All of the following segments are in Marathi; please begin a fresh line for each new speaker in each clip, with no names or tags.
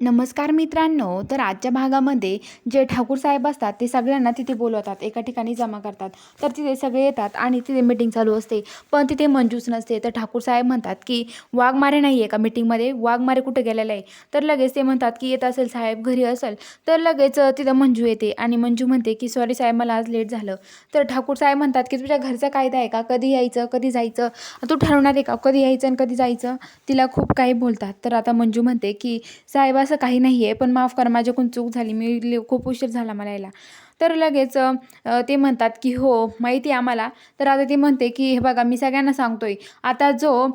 नमस्कार मित्रांनो तर आजच्या भागामध्ये जे ठाकूर साहेब असतात ते सगळ्यांना तिथे बोलवतात एका ठिकाणी जमा करतात. तर तिथे सगळे येतात आणि तिथे मीटिंग चालू असते. पण तिथे मंजूच नसते. तर ठाकूर साहेब म्हणतात की वाघमारे नाही आहे का मीटिंगमध्ये वाघमारे कुठे गेलेला आहे? तर लगेच ते म्हणतात की येत असेल साहेब घरी असेल. तर लगेच तिथं मंजू येते आणि मंजू म्हणते की सॉरी साहेब मला आज लेट झालं. तर ठाकूर साहेब म्हणतात की तुझ्या घरचा कायदा आहे का? कधी यायचं? कधी जायचं? तू ठरवणार आहे का? कधी यायचं आणि कधी जायचं? तिला खूप काही बोलतात. तर आता मंजू म्हणते की साहेब असं काही नाही आहे पण माफ करा माझ्याकडून चूक झाली. मी ले- खूप उशीर झाला मला यायला. तर लगेच ते म्हणतात की हो माहिती आहे आम्हाला. तर आता ते म्हणते की हे बघा मी सगळ्यांना सांगतोय आता जो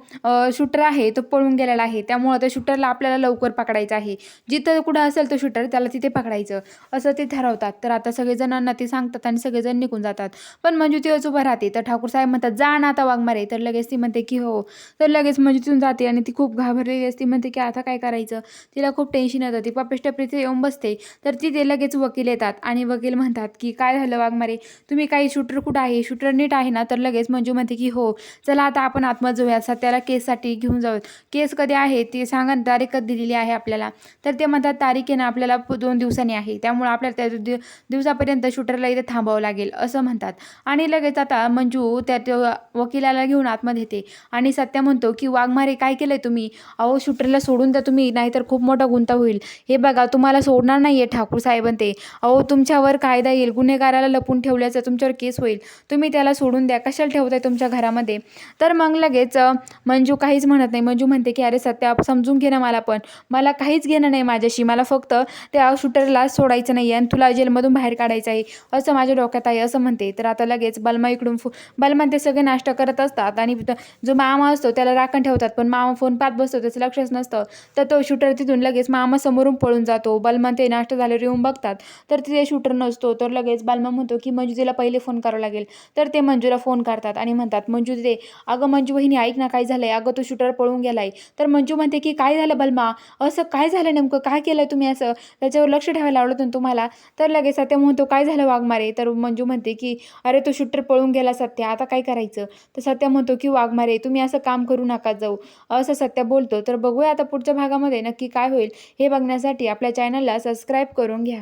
शूटर आहे तो पळून गेलेला आहे. त्यामुळं त्या शूटरला आपल्याला लवकर पकडायचं आहे. जिथं कुठं असेल तो शूटर त्याला तिथे पकडायचं. असं ते ठरवतात. तर आता सगळेजणांना ते सांगतात आणि सगळेजण निघून जातात. पण म्हणजे ती उभं राहते. तर ठाकूर साहेब म्हणतात जा ना आता वाघमारे तर लगेच ती म्हणते की हो. तर लगेच म्हणजे तिथून जाते आणि ती खूप घाबरलेली असते. म्हणते की आता काय करायचं? तिला खूप टेन्शन येतं. ती पपेष्टप्रीती येऊन बसते. तर तिथे लगेच वकील येतात आणि वकील म्हणतात म्हणतात की काय झालं वाघमारे? तुम्ही काही शूटर कुठं आहे? शूटर नीट आहे ना? तर लगेच मंजू म्हणते की हो. चला आता आपण आत्मा जाऊया सत्याला केससाठी घेऊन जाऊयात. केस कधी आहे? ते सांगा ना, तारीख कधी दिलेली आहे आपल्याला? तर ते म्हणतात तारीख आहे ना आपल्याला प- दोन दिवसांनी आहे. त्यामुळे आपल्याला त्या दिवसापर्यंत शूटरला इथे थांबावं लागेल असं म्हणतात. आणि लगेच आता मंजू त्या वकिलाला घेऊन आतमध्ये येते. आणि सत्या म्हणतो की वाघमारे काय केलंय तुम्ही? अहो शूटरला सोडून द्या तुम्ही नाहीतर खूप मोठा गुंता होईल. हे बघा तुम्हाला सोडणार नाही आहे ठाकूर साहेबांते. ते अहो तुमच्यावर काय फायदा येईल गुन्हेगाराला लपून ठेवल्याचं तुमच्यावर केस होईल तुम्ही त्याला सोडून द्या. कशाला ठेवताय तुमच्या घरामध्ये? तर मग लगेच मंजू काहीच म्हणत नाही. मंजू म्हणते की अरे सत्या समजून घे ना मला पण. मला काहीच घेणं नाही माझ्याशी. मला फक्त त्या शूटरला सोडायचं नाही आहे आणि तुला जेलमधून बाहेर काढायचं आहे. असं माझ्या डोक्यात आहे असं म्हणते. तर आता लगेच बलमा इकडून फो बलमा ते सगळे नाश्ता करत असतात आणि जो मामा असतो त्याला राखण ठेवतात. पण मामा फोन पाहत बसतो त्याचं लक्षच नसतं. तर तो शूटर तिथून लगेच मामा समोरून पळून जातो. बलमा ते नाश्ता झाल्यावर येऊन बघतात. तर तिथे शूटर नसतो. तर लगेच बालमा म्हणतो की मंजुजीला पहिले फोन करावा लागेल. तर ते मंजूला फोन करतात आणि म्हणतात मंजू दे. अगं मंजू बहिणी ऐक ना काय झालंय. अगं तो शूटर पळून गेलाय. तर मंजू म्हणते की काय झालं बलमा? असं काय झालं नेमकं? काय केलं तुम्ही असं? त्याच्यावर लक्ष ठेवायला आवडत ना तुम्हाला. तर लगेच सत्य म्हणतो काय झालं वाघमारे तर मंजू म्हणते की अरे तो शूटर पळून गेला सत्या. आता काय करायचं? तर सत्य म्हणतो की वाघमारे तुम्ही असं काम करू नका जाऊ. असं सत्य बोलतो. तर बघूया आता पुढच्या भागामध्ये नक्की काय होईल. हे बघण्यासाठी आपल्या चॅनलला सबस्क्राईब करून घ्या.